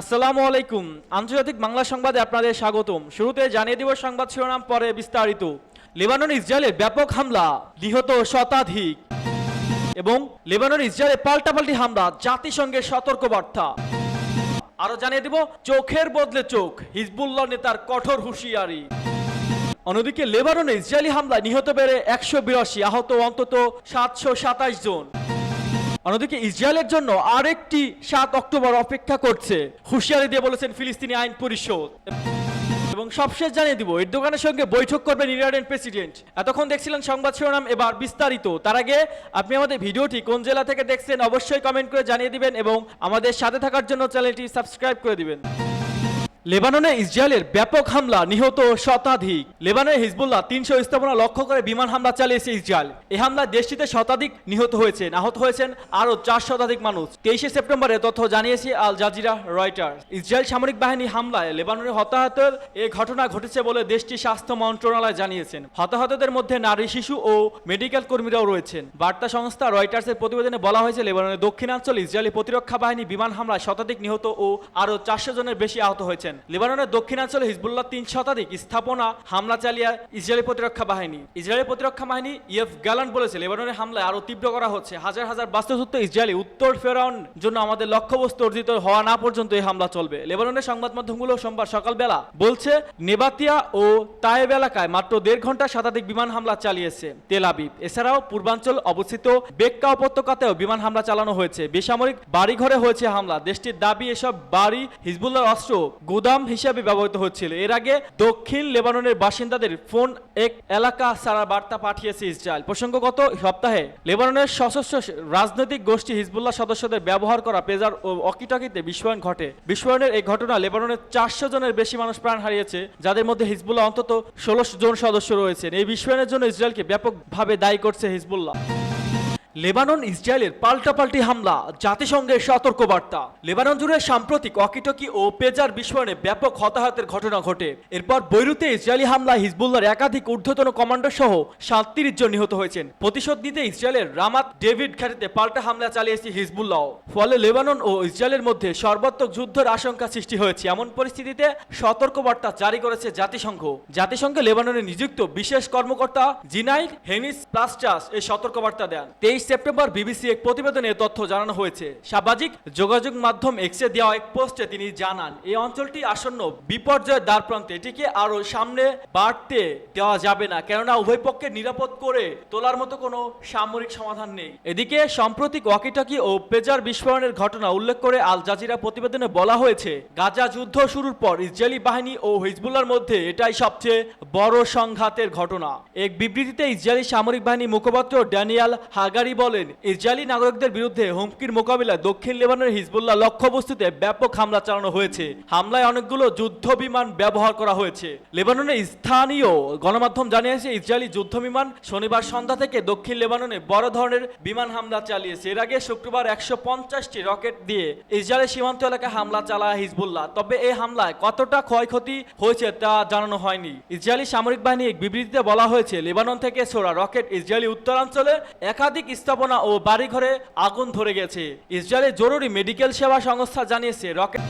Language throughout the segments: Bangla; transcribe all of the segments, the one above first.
আসসালামু আলাইকুম। আন্তর্জাতিক বাংলা সংবাদে আপনাদের স্বাগতম। শুরুতে জানিয়ে দিব সংবাদ শিরোনাম, পরে বিস্তারিত। লেবানন ইসরায়েলের ব্যাপক হামলা, নিহত শতাধিক। এবং লেবানন, ইসরায়েলে পাল্টাপাল্টি হামলা, জাতিসংঘের সতর্কবার্তা। আরও জানিয়ে দিব, চোখের বদলে চোখ, হিজবুল্লাহ নেতার কঠোর হুঁশিয়ারি। অন্যদিকে লেবাননে ইসরায়েলি হামলায় নিহত বেড়ে একশো বিরাশি আহত, অন্তত সাতশো সাতাশ জন। অন্যদিকে ইসরায়েলের জন্য আরেকটি সাত অক্টোবর অপেক্ষা করছে। হুঁশিয়ারি দিয়ে বলেছেন ফিলিস্তিনি আইন পরিষদ। এবং সবশেষ জানিয়ে দিব, এরদোগানের সঙ্গে বৈঠক করবেন ইরানের প্রেসিডেন্ট। এতক্ষণ দেখছিলেন সংবাদ শিরোনাম, এবার বিস্তারিত। তার আগে আপনি আমাদের ভিডিওটি কোন জেলা থেকে দেখছেন অবশ্যই কমেন্ট করে জানিয়ে দিবেন এবং আমাদের সাথে থাকার জন্য চ্যানেলটি সাবস্ক্রাইব করে দিবেন। লেবাননে ইসরায়েলের ব্যাপক হামলা নিহত শতাধিক। লেবাননের হিজবুল্লাহ তিনশো স্থাপনা লক্ষ্য করে বিমান হামলা চালিয়েছে ইসরায়েল। এই হামলায় দেশটিতে শতাধিক নিহত হয়েছেন। আহত হয়েছেন আরও চার শতাধিক মানুষ। তেইশে সেপ্টেম্বরে তথ্য জানিয়েছে আল জাজিরা রয়টার ইসরায়েল সামরিক বাহিনী হামলায় লেবাননের হতাহতের এ ঘটনা ঘটেছে বলে দেশটির স্বাস্থ্য মন্ত্রণালয় জানিয়েছেন। হতাহতদের মধ্যে নারী, শিশু ও মেডিকেল কর্মীরাও রয়েছেন। বার্তা সংস্থা রয়টার্সের প্রতিবেদনে বলা হয়েছে, লেবাননের দক্ষিণাঞ্চল ইসরায়েলি প্রতিরক্ষা বাহিনী বিমান হামলায় শতাধিক নিহত ও আরও চারশো জনের বেশি আহত হয়েছেন। লেবাননের দক্ষিণাঞ্চলে হিজবুল্লাহ তিন শতাধিক স্থাপনা, হামলা চালিয়ে ইসরায়েলি প্রতিরক্ষা বাহিনী। ইসরায়েলি প্রতিরক্ষা বাহিনী ইয়েফ গ্যালান বলেছে, লেবাননের হামলায় আরও তীব্র করা হচ্ছে। হাজার হাজার বাস্তুসূত্র ইসরায়েলি উত্তর ফেরাউন জন্য আমাদের লক্ষ্যবস্তু অর্জিত হওয়া না পর্যন্ত এই হামলা চলবে। লেবাননের সংবাদ মাধ্যমগুলো সোমবার সকালবেলা বলছে, নেবাতিয়া ও তায়েব এলাকায় মাত্র দেড় ঘণ্টা শতাধিক বিমান হামলা চালিয়েছে তেল আবিব। এছাড়াও পূর্বাঞ্চল অবস্থিত বেক্কা উপত্যকাতেও বিমান হামলা চালানো হয়েছে। বেসামরিক বাড়িঘরে হয়েছে হামলা। দেশটির দাবি, এসব বাড়ি হিজবুল্লাহর অস্ত্র গুদাম হিসেবে ব্যবহৃত হচ্ছিল। এর আগে দক্ষিণ লেবাননের বাসিন্দাদের ফোন এক এলাকা সারা বার্তা পাঠিয়েছে ইসরায়েল। প্রসঙ্গগত সপ্তাহে লেবাননের সশস্ত্র রাজনৈতিক গোষ্ঠী হিজবুল্লাহ সদস্যদের ব্যবহার করা পেজার ও অকিটকিতে বিস্ফোরণ ঘটে। বিস্ফোরণের এই ঘটনা লেবাননের চারশো জনের বেশি মানুষ প্রাণ হারিয়েছে, যাদের মধ্যে হিজবুল্লাহ অন্তত ষোলো জন সদস্য রয়েছেন। এই বিস্ফোরণের জন্য ইসরায়েলকে ব্যাপকভাবে দায়ী করছে হিজবুল্লাহ। লেবানন, ইসরায়েলের পাল্টাপাল্টি হামলা, জাতিসংঘের সতর্কবার্তা। লেবানন জুড়ে সাম্প্রতিক অকিটকি ও পেজার বিস্ফোরণে ব্যাপক হতাহতের ঘটনা ঘটে। এরপর বৈরুতে ইসরায়েলি হামলায় হিজবুল্লাহর একাধিক ঊর্ধ্বতন কমান্ডার সহ সাতত্রিশ জন নিহত হয়েছেন। প্রতিশোধ নিতে ইসরায়েলের রামাত ডেভিড ঘাটিতে পাল্টা হামলা চালিয়েছে হিজবুল্লাহ ফলে লেবানন ও ইসরায়েলের মধ্যে সর্বাত্মক যুদ্ধের আশঙ্কা সৃষ্টি হয়েছে। এমন পরিস্থিতিতে সতর্কবার্তা জারি করেছে জাতিসংঘ। জাতিসংঘে লেবাননে নিযুক্ত বিশেষ কর্মকর্তা জিনাইল হেনিস প্লাস্টাস এই সতর্কবার্তা দেন। তেইশ সেপ্টেম্বর বিবিসি এক প্রতিবেদনে তথ্য জানানো হয়েছে। সামাজিক যোগাযোগ মাধ্যম এক্সে দেওয়া এক পোস্টে তিনি জানান, এই অঞ্চলটি আসন্ন বিপর্যয়ের দ্বার প্রান্তে এটিকে আরও সামনে বাড়তে দেওয়া যাবে না। কেননা উভয় পক্ষের নিরাপদ করে তোলার মতো কোনো সামরিক সমাধান নেই। এদিকে, সাম্প্রতিক ওয়াকিটাকি ও পেজার বিস্ফোরণের ঘটনা উল্লেখ করে আল জাজিরা প্রতিবেদনে বলা হয়েছে, গাজা যুদ্ধ শুরুর পর ইসরায়েলি বাহিনী ও হিজবুল্লার মধ্যে এটাই সবচেয়ে বড় সংঘাতের ঘটনা। এক বিবৃতিতে ইসরায়েলি সামরিক বাহিনী মুখপাত্র ড্যানিয়াল হাগারি বলেন, ইসরায়েলি নাগরিকদের বিরুদ্ধে হুমকির মোকাবিলায় দক্ষিণ লেবাননের হিজবুল্লাহ লক্ষ্যবস্তুতে ব্যাপক হামলা চালানো হয়েছে। হামলায় অনেকগুলো যুদ্ধ বিমান ব্যবহার করা হয়েছে। লেবাননের স্থানীয় গণমাধ্যম জানিয়েছে, ইসরায়েলি যুদ্ধ বিমান শনিবার সন্ধ্যা থেকে দক্ষিণ লেবাননে বড় ধরনের বিমান হামলা চালিয়েছে। এর আগে শুক্রবার একশো পঞ্চাশটি রকেট দিয়ে ইসরায়েলের সীমান্ত এলাকায় হামলা চালায় হিজবুল্লাহ। তবে এই হামলায় কতটা ক্ষয়ক্ষতি হয়েছে তা জানানো হয়নি। ইসরায়েলি সামরিক বাহিনী এক বিবৃতিতে বলা হয়েছে, লেবানন থেকে ছোড়া রকেট ইসরায়েলি উত্তরাঞ্চলে একাধিক স্থাপনা ও বাড়িঘরে আগুন ধরে গেছে। ইসরায়েলের জরুরি মেডিকেল সেবা সংস্থা জানিয়েছে রকেট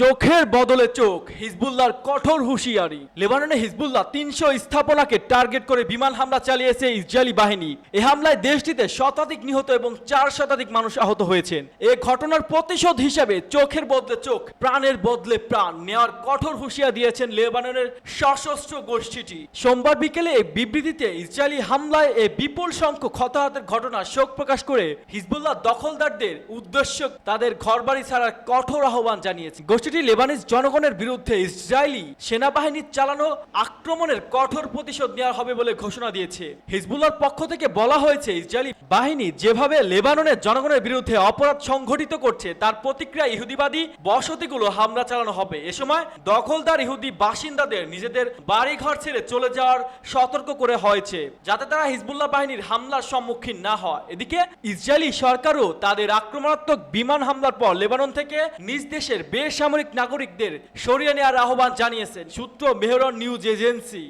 চোখের বদলে চোখ, হিজবুল্লাহর কঠোর হুঁশিয়ারি। লেবাননে হিজবুল্লাহ তিনশো স্থাপনাকে টার্গেট করে বিমান হামলা চালিয়েছে ইসরায়েলি বাহিনী। এ হামলায় দেশটিতে শতাধিক নিহত এবং চার শতাধিক মানুষ আহত হয়েছেন। এ ঘটনার প্রতিশোধ হিসেবে চোখের বদলে চোখ, প্রাণের বদলে প্রাণ নেওয়ার কঠোর হুঁশিয়ার দিয়েছেন লেবাননের সশস্ত্র গোষ্ঠীটি। সোমবার বিকেলে এক বিবৃতিতে ইসরায়েলি হামলায় এ বিপুল সংখ্যক হতাহতের ঘটনা শোক প্রকাশ করে হিজবুল্লাহ দখলদারদের উদ্দেশ্য তাদের ঘরবাড়ি ছাড়ার কঠোর আহ্বান জানিয়েছে গোষ্ঠীটি লেবানিজ জনগণের বিরুদ্ধে ইসরায়েলি সেনাবাহিনীর চালানো আক্রমণের কঠোর প্রতিশোধ নেওয়া হবে বলে ঘোষণা দিয়েছে। হিজবুল্লাহর পক্ষ থেকে বলা হয়েছে, ইসরায়েলি বাহিনী যেভাবে লেবাননের জনগণের বিরুদ্ধে অপরাধ সংঘটিত করছে, তার প্রতিক্রিয়া ইহুদিবাদী বসতিগুলো হামলা চালানো হবে। এ সময় দখলদার ইহুদি বাসিন্দাদের নিজেদের বাড়ি ঘর ছেড়ে চলে যাওয়ার সতর্ক করে হয়েছে, যাতে তারা হিজবুল্লাহ বাহিনীর হামলার সম্মুখীন না হয়। এদিকে ইসরায়েলি সরকারও তাদের আক্রমণাত্মক বিমান হামলার পর লেবানন থেকে নিজ দেশের বেসামরিক নাগরিকদের সরিয়ে নেওয়ার আহ্বান জানিয়েছেন সূত্র মেহরন নিউজ এজেন্সি।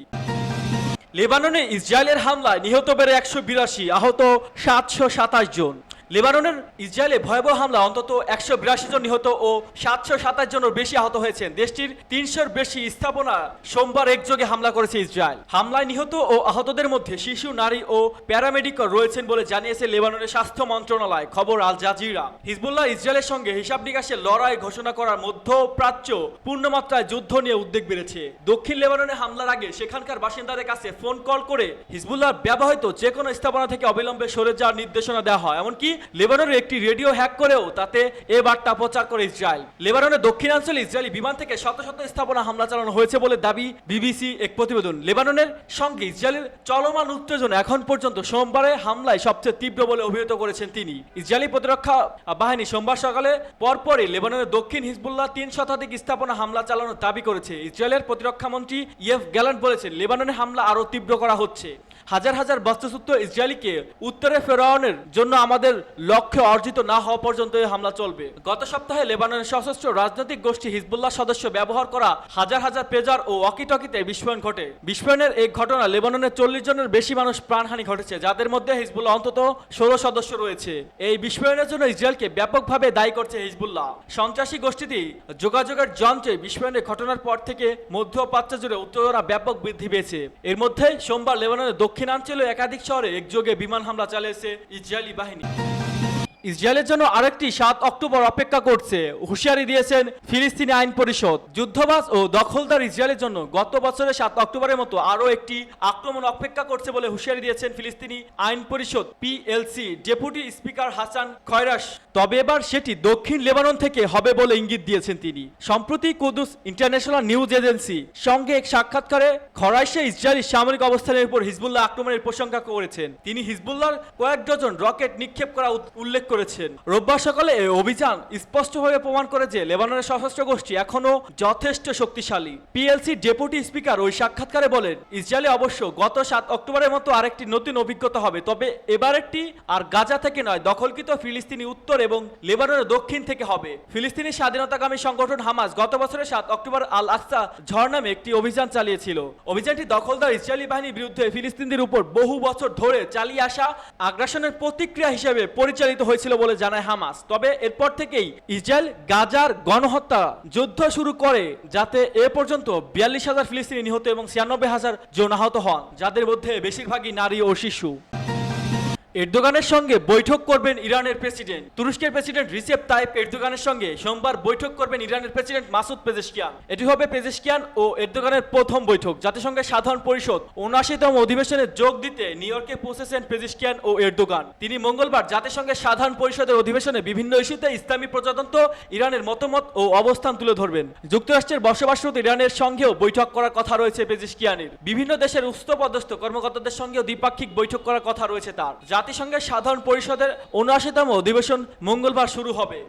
লেবাননে ইসরায়েলের হামলায় নিহত বেড়ে একশো বিরাশি আহত সাতশো সাতাশ জন। লেবাননের ইসরায়েলে ভয়াবহ হামলা, অন্তত একশো বিরাশি জন নিহত ও সাতশো সাতাশ জনের বেশি আহত হয়েছেন। দেশটির তিনশোর বেশি স্থাপনা সোমবার একযোগে হামলা করেছে ইসরায়েল। হামলায় নিহত ও আহতদের মধ্যে শিশু, নারী ও প্যারামেডিকল রয়েছেন বলে জানিয়েছে লেবাননের স্বাস্থ্য মন্ত্রণালয়, খবর আল জাজিরা। হিজবুল্লাহ ইসরায়েলের সঙ্গে হিসাব নিকাশের লড়াই ঘোষণা করার মধ্যপ্রাচ্য পূর্ণমাত্রায় যুদ্ধ নিয়ে উদ্বেগ বেড়েছে। দক্ষিণ লেবাননে হামলার আগে সেখানকার বাসিন্দাদের কাছে ফোন কল করে হিজবুল্লাহ ব্যবহৃত যে কোনো স্থাপনা থেকে অবিলম্বে সরে যাওয়ার নির্দেশনা দেওয়া হয়। এমনকি লেবাননের একটি রেডিও হ্যাক করেও তাতে এ বার্তা প্রচার করে ইসরায়েল। লেবাননের দক্ষিণাঞ্চলে ইসরায়েলি বিমান থেকে শত শত স্থাপনা হামলা চালানো হয়েছে বলে দাবি বিবিসি এক প্রতিবেদন। লেবাননের সঙ্গে ইসরায়েলের চলমান উত্তেজনা এখন পর্যন্ত সোমবারে হামলায় সবচেয়ে তীব্র বলে অভিহিত করেছেন তিনি। ইসরায়েলি প্রতিরক্ষা বাহিনী সোমবার সকালে পরপরই লেবাননের দক্ষিণ হিজবুল্লাহ তিন শতাধিক স্থাপনা হামলা চালানোর দাবি করেছে। ইসরায়েলের প্রতিরক্ষা মন্ত্রী ইয়েফ গ্যালান্ট বলেছেন লেবাননের হামলা আরও তীব্র করা হচ্ছে। হাজার হাজার বাস্তুচ্যুত ইসরায়েলিকে উত্তরে ফেরানোর জন্য আমাদের লক্ষ্য অর্জিত না হওয়া পর্যন্ত এই হামলা চলবে। গত সপ্তাহে লেবাননের সশস্ত্র রাজনৈতিক গোষ্ঠী হিজবুল্লাহ সদস্য ব্যবহার করা হাজার হাজার পেজার ও ওয়াকিটকিতে বিস্ফোরণ ঘটে। বিস্ফোরণের এই ঘটনা লেবাননের চল্লিশ জনের বেশি মানুষ প্রাণহানি ঘটেছে, যাদের মধ্যে হিজবুল্লাহ অন্তত ষোলো সদস্য রয়েছে। এই বিস্ফোরণের জন্য ইসরায়েলকে ব্যাপকভাবে দায়ী করছে হিজবুল্লাহ। সন্ত্রাসী গোষ্ঠীটি যোগাযোগের যন্ত্রে বিস্ফোরণের ঘটনার পর থেকে মধ্যপ্রাচ্য জুড়ে উত্তেজনা ব্যাপক বৃদ্ধি পেয়েছে। এর মধ্যে সোমবার লেবাননের দক্ষিণাঞ্চলে একাধিক শহরে একযোগে বিমান হামলা চালিয়েছে ইসরায়েলি বাহিনী। ইসরায়েলের জন্য আরেকটি সাত অক্টোবর অপেক্ষা করছে। হুঁশিয়ারি দিয়েছেন ফিলিস্তিনি আইন পরিষদ। যুদ্ধবাজ ও দখলদার ইসরায়েলের জন্য গত বছরের সাত অক্টোবরের মতো আরও একটি আক্রমণ অপেক্ষা করছে বলে হুঁশিয়ারি দিয়েছেন ফিলিস্তিনি আইন পরিষদ, P L C, deputy speaker Hasan Khraishe তবে এবার সেটি দক্ষিণ লেবানন থেকে হবে বলে ইঙ্গিত দিয়েছেন তিনি। সম্প্রতি কুদুস ইন্টারন্যাশনাল নিউজ এজেন্সি সঙ্গে এক সাক্ষাৎকারে খরাইশে ইসরায়েলি সামরিক অবস্থানের উপর হিজবুল্লাহ আক্রমণের প্রশংসা করেছেন। তিনি হিজবুল্লাহর কয়েক ডজন রকেট নিক্ষেপ করা উল্লেখ করেছেন। রোববার সকালে এই অভিযান স্পষ্টভাবে প্রমাণ করে যে লেবাননের সশস্ত্র গোষ্ঠী এখনও যথেষ্ট শক্তিশালী। পিএলসি ডেপুটি স্পিকার ওই সাক্ষাৎকারে বলেন, ইসরায়েলে অবশ্য গত সাত অক্টোবরের মতো আরেকটি নতুন অভিজ্ঞতা হবে, তবে এবার একটি আর গাজা থেকে নয়, দখলকৃত ফিলিস্তিনি উত্তর এবং লেবাননের দক্ষিণ থেকে হবে। ফিলিস্তিনি স্বাধীনতাকামী সংগঠন হামাস গত বছরের সাত অক্টোবর আল আকসা ঝড় নামে একটি অভিযান চালিয়েছিল। অভিযানটি দখলদার ইসরায়েলি বাহিনীর বিরুদ্ধে ফিলিস্তিনদের উপর বহু বছর ধরে চালিয়ে আসা আগ্রাসনের প্রতিক্রিয়া হিসেবে পরিচালিত হয়েছিল বলে জানায় হামাস। তবে এরপর থেকেই ইসরায়েল গাজার গণহত্যা যুদ্ধ শুরু করে, যাতে এ পর্যন্ত বিয়াল্লিশ হাজার ফিলিস্তিনি নিহত এবং ছিয়ানব্বই হাজার জন আহত হন, যাদের মধ্যে বেশিরভাগই নারী ও শিশু। এরদোগানের সঙ্গে বৈঠক করবেন ইরানের প্রেসিডেন্ট। তুরস্কের প্রেসিডেন্ট রিসেপ তাইপ এরদোগানের সঙ্গে সোমবার বৈঠক করবেন ইরানের প্রেসিডেন্ট মাসুদ পেজেশকিয়ান। এটি হবে পেজেশকিয়ান ও এরদোগানের প্রথম বৈঠক। জাতিসংঘের সাধারণ পরিষদ উনআশিতম অধিবেশনে যোগ দিতে নিউ ইয়র্কে পৌঁছেছেন পেজেশকিয়ান ও এরদোগান। তিনি মঙ্গলবার জাতিসংঘের সাধারণ পরিষদের অধিবেশনে বিভিন্ন ইস্যুতে ইসলামী প্রজাতন্ত্র, ইরানের মতামত ও অবস্থান তুলে ধরবেন। যুক্তরাষ্ট্রের বসবাসরত ইরানের সঙ্গেও বৈঠক করার কথা রয়েছে পেজিশকিয়ানের। বিভিন্ন দেশের উচ্চপদস্থ কর্মকর্তাদের সঙ্গেও দ্বিপাক্ষিক বৈঠক করার কথা রয়েছে তার। জাতিসংঘের সাধারণ পরিষদের উনআশিতম অধিবেশন মঙ্গলবার শুরু হবে।